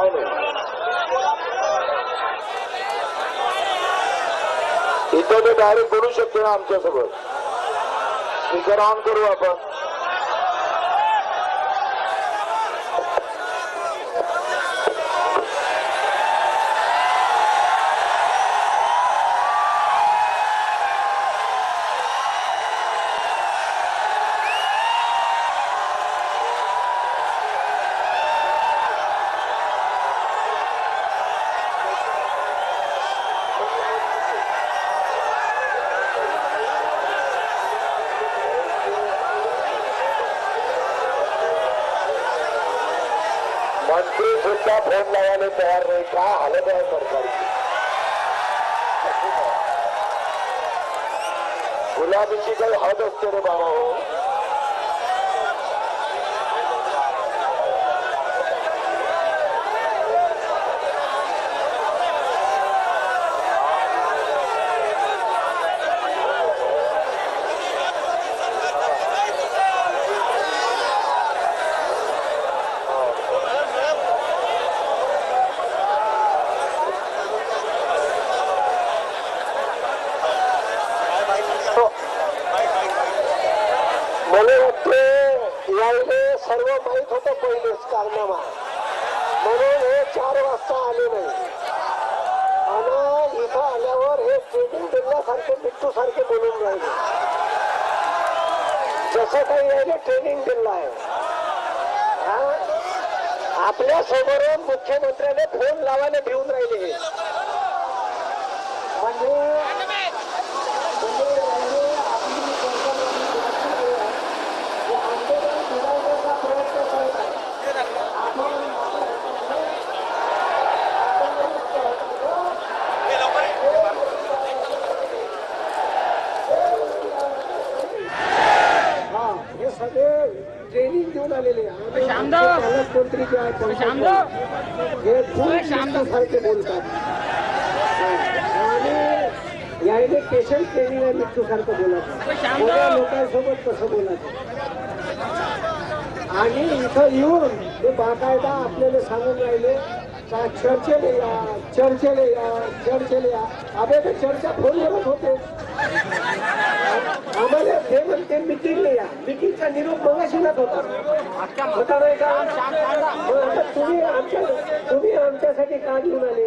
काय नाही इथं ते डायरेक्ट बोलू शकतो ना आमच्यासोबत. स्पीकर ऑन करू आपण. लावायला तयार नाही काय हालत आहे सरकारची गुलाबीची काही हद असते रे बाबा हो मला वाटते यायले सर्व माहीत होतं पहिलेच कारनामा म्हणून हे चार वाजता आले नाही आणि इथं आल्यावर हे ट्रेनिंग दिल्यासारखे मिट्टू सारखे बोलून राहिले जसं काही यायले ट्रेनिंग दिलं आहे हा? आपल्या समोरून मुख्यमंत्र्याने फोन लावायला भिवून राहिले हे. म्हणजे राहिले आपली सरकारवाली हे आंदोलन फिरवण्याचा प्रयत्न करत आहे. आपण हा हे सगळे ट्रेनिंग घेऊन आलेले आणि श्यामराव. आमचे पालकमंत्री जे आहेत हे खूप सारखे बोलतात आणि यायने पेशंट ट्रेनिंग आहे मिठू बोलायचं लोकांसोबत कसं बोलायचं आणि इथं येऊन ते बाकायदा आपल्याला सांगून राहिले का चर्चेला या चर्चेला या चर्चेला या अभे ते चर्चा फोनवरच होते आम्हाला ते म्हणते मिटिंगला या. मिटिंगचा निरोप मगाशीलाच होता. होता नाही का? तुम्ही आमच्या तुम्ही आमच्यासाठी का घेऊन आले?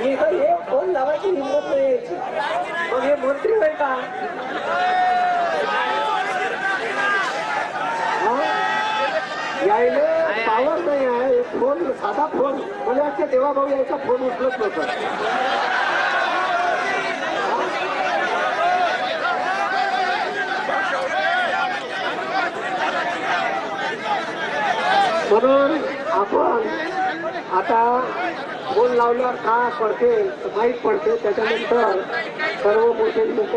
हे फोन लावायची हिंमत नाही यायची. मग हे मंत्री नाही का? यायला पावर नाही आहे. फोन साधा फोन. मला वाटतं देवाभाऊ यायचा फोन उचलत नव्हता. म्हणून आपण आता फोन लावल्यावर का पडते माहीत पडते. त्याच्यानंतर सर्व मोठे लोक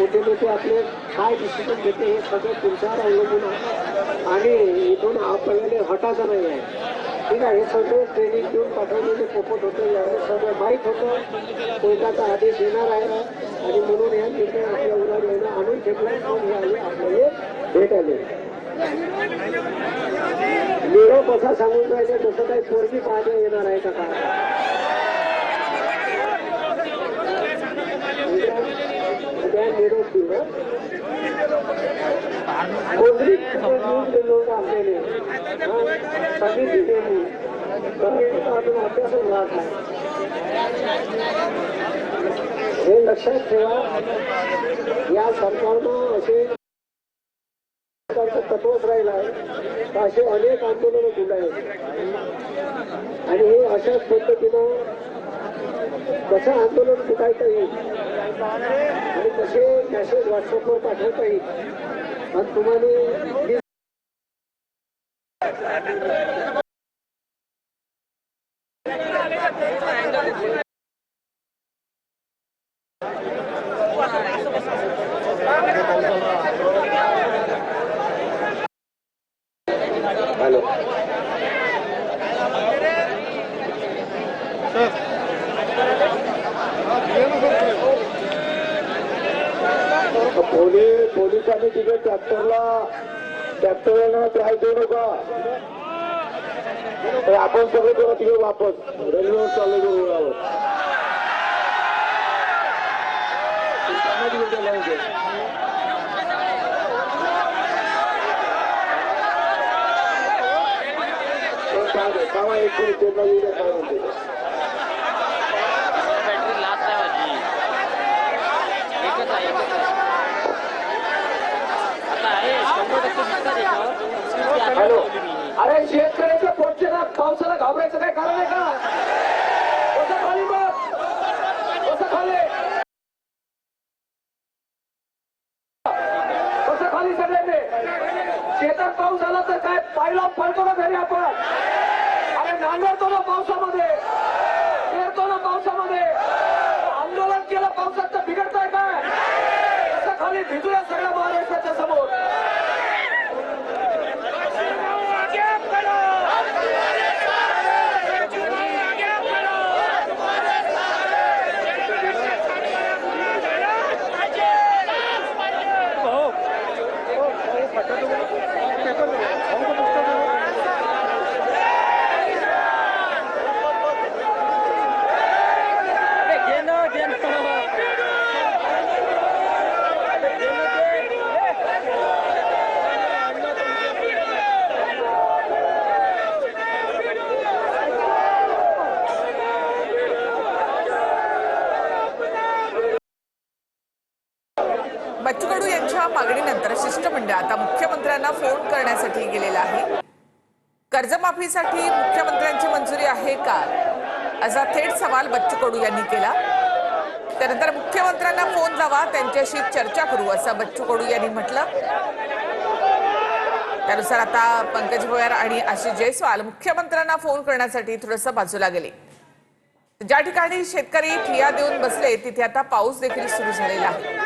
मोठे मोठे आपले काय डिसिजन घेते हे सगळं तुमच्यावर अवलंबून आहे. आणि इथून आपल्याला हटायचं नाही आहे. ठीक आहे हे सगळे ट्रेनिंग देऊन पाठवलेले पोपट होते यावेळेस सगळं माहीत होतं. कोर्टाचा आदेश येणार आहे. आणि म्हणून या निर्णय आपल्या उरावर येणं आणून ठेवलं म्हणून हे आले आपल्याला भेटायला कसं सांगून राहिले तसं काही पोरगी पाहणे येणार आहे का उद्या निरोप देऊ लोक आपल्याले घेऊन गेलो होतो अजून राहत नाही. हे लक्षात ठेवा या सरकारनं असे सरकारचं तत्वच राहिलं आहे. असे अनेक आंदोलनं कुठे आहेत. आणि हे अशाच पद्धतीनं कसं आंदोलन फुटायचं येईल आणि कसे मेसेज व्हॉट्सअपवर पाठवता येईल? आणि तुम्हाला पोलिसांनी तिथे ट्रॅक्टरला. ट्रॅक्टरला त्रास देऊ नका. आपण सगळे जरा तिकडे वापस. रेल्वेवर चालू जो रुळावर कामा एक कोणी चेन्नई येऊ द्या, काय म्हणते बॅटरी लास्ट आहे माझी एकच आहे एकच आहे आता आहे शंभर टक्के दिसतात याच्यावर हॅलो. अरे शेतकऱ्याचं पोटचे ना पावसाला घाबरायचं काय कारण आहे का? खाली बघ कसं खाली. कसं खाली सगळ्यांनी. शेतात पाऊस आला तर काय? पायला पडतो ना घरी आपण. अरे नांगरतो ना पावसामध्ये. पेरतो ना पावसामध्ये. आंदोलन केलं पावसात तर बिघडतंय काय? कसं खाली भिजूया सगळ्या महाराष्ट्राच्या समोर. बच्चू कडू यांच्या मागणीनंतर शिष्टमंडळ आता मुख्यमंत्र्यांना फोन करण्यासाठी गेलेलं आहे. कर्जमाफीसाठी मुख्यमंत्र्यांची मंजुरी आहे का? असा थेट सवाल बच्चू कडू यांनी केला. त्यानंतर मुख्यमंत्र्यांना फोन लावा त्यांच्याशी चर्चा करू असं बच्चू कडू यांनी म्हटलं. त्यानुसार आता पंकज भोयर आणि आशिष जयस्वाल मुख्यमंत्र्यांना फोन करण्यासाठी थोडंसं बाजूला गेले. ज्या ठिकाणी शेतकरी ठिया देऊन बसले तिथे आता पाऊस देखील सुरू झालेला आहे.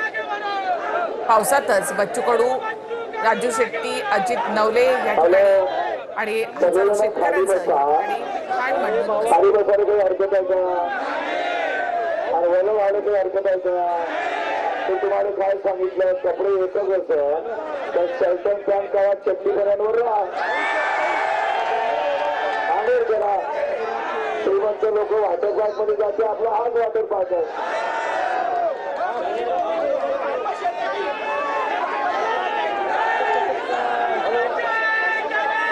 पावसातच बच्चू कडू राजू शेट्टी अजित नवले या ठिकाणी आणि शेतकऱ्यांचा तुम्हाला काय सांगितलं? कपडे येतच असं. तर शर्ट आणि पॅन्ट काळा चड्डी पर्यंतवर राहा. आणि जरा. श्रीमंत लोक वॉटर पार्कमध्ये जाते आपला हाच वॉटर पार्क आहे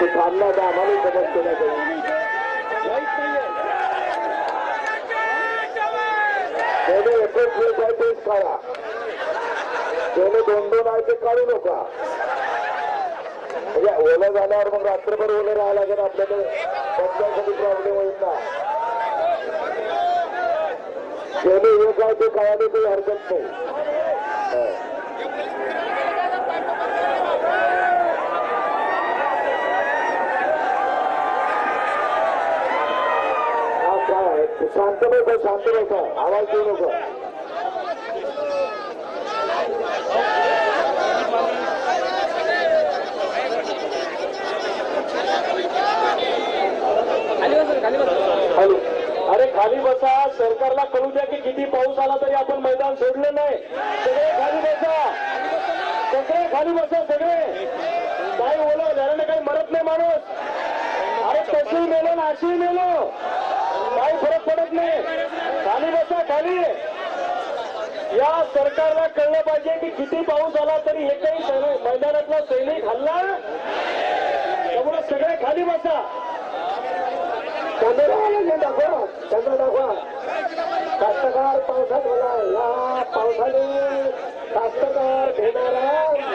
ते थांबला तर आम्हाला समजते ना काही पहिले एकच वेळ आहे तेच काढा त्याने दोन दोन आहे ते काढू नका. म्हणजे ओलं झाल्यावर मग रात्रभर ओलं राहायला लागेल आपल्याला. बसण्यासाठी प्रॉब्लेम होईल ना. त्याने एक आहे ते काढायला काही हरकत नाही. शांत बसा शांत बसा. आवाज देऊ नका. हॅलो अरे खाली बसा. सरकारला कळू द्या की किती पाऊस आला तरी आपण मैदान सोडलं नाही. सगळे खाली बसा. सगळे खाली बसा सगळे. काही हो ओलं झाल्याने काही मरत नाही माणूस अरे आपण मेलो नेलो. काही फरक पडत नाही. खाली बसा खाली. या सरकारला कळलं पाहिजे की किती पाऊस आला तरी एकही सैनिक- मैदानातला सैनिक हल्ला त्यामुळे सगळे खाली बसा. चंद्र दाखवा. चंद्र दाखवा कास्तकार पावसात होला या पावसाने कास्तकार घेणारा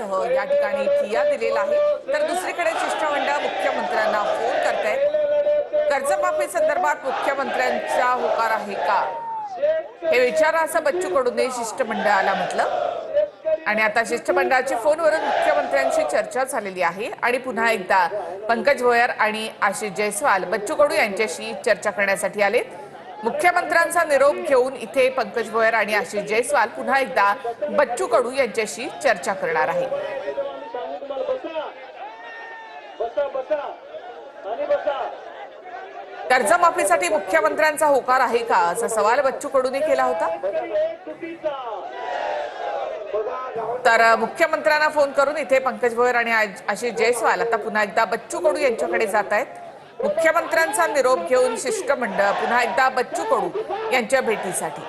सह या ठिकाणी ठिया दिलेला आहे. तर दुसरीकडे शिष्टमंडळ मुख्यमंत्र्यांना फोन करतायत कर्जमाफी संदर्भात मुख्यमंत्र्यांचा होकार आहे का? हे विचारा असं बच्चू कडूने शिष्टमंडळाला म्हटलं. आणि आता शिष्टमंडळाची फोनवरून मुख्यमंत्र्यांशी चर्चा झालेली आहे. आणि पुन्हा एकदा पंकज भोयर आणि आशिष जयस्वाल बच्चू कडू यांच्याशी चर्चा करण्यासाठी आलेत. मुख्यमंत्र्यांचा निरोप घेऊन इथे पंकज भोयर आणि आशिष जयस्वाल पुन्हा एकदा बच्चू कडू यांच्याशी चर्चा करणार आहे. कर्जमाफीसाठी मुख्यमंत्र्यांचा होकार आहे का? असा सवाल बच्चू कडूने केला होता. तर मुख्यमंत्र्यांना फोन करून इथे पंकज भोयर आणि आशिष जयस्वाल आता पुन्हा एकदा बच्चू कडू यांच्याकडे जात आहेत मुख्यमंत्र्यांचा निरोप घेऊन शिष्टमंडळ पुन्हा एकदा बच्चू कडू यांच्या भेटीसाठी.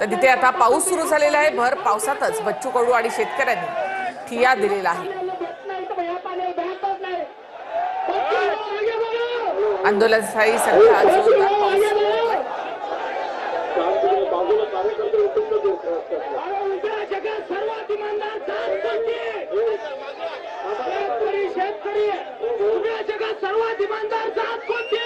तर तिथे आता पाऊस सुरू झालेला आहे. भर पावसातच बच्चू कडू आणि शेतकऱ्यांनी ठिया दिलेला आहे. आंदोलन स्थायी तर पाण्याला भेटच नाही बच्चू, मागे बघा. आंदोलनस्थळी सध्या जोरदार पाऊस सुरू होतोय. बाजूला कार्यकर्ते उठून उद्या जगात सर्वात इमानदार जात कोणती? शेतकरी शेतकरी उद्या जगात सर्वात इमानदार जात कोणती?